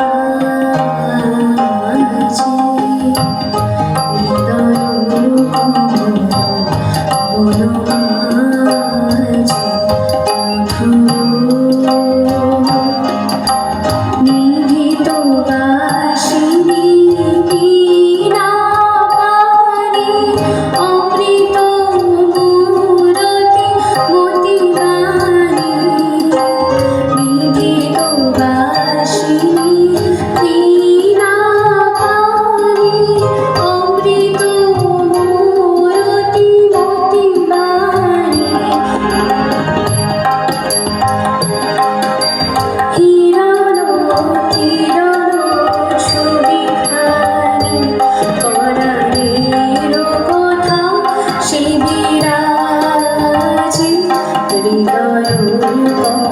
মাঝে কমল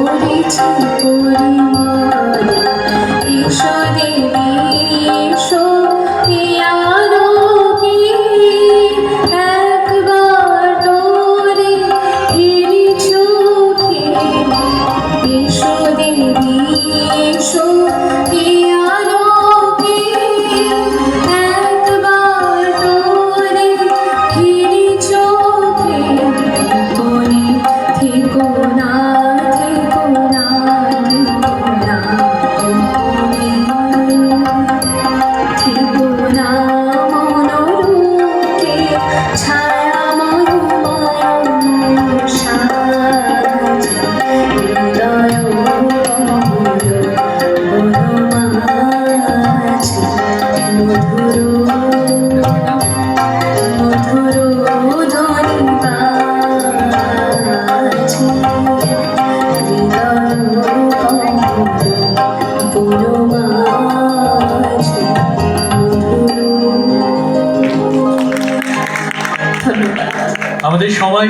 মুরছি মরিছি পরিমল ঈশো দেবী আমাদের সময়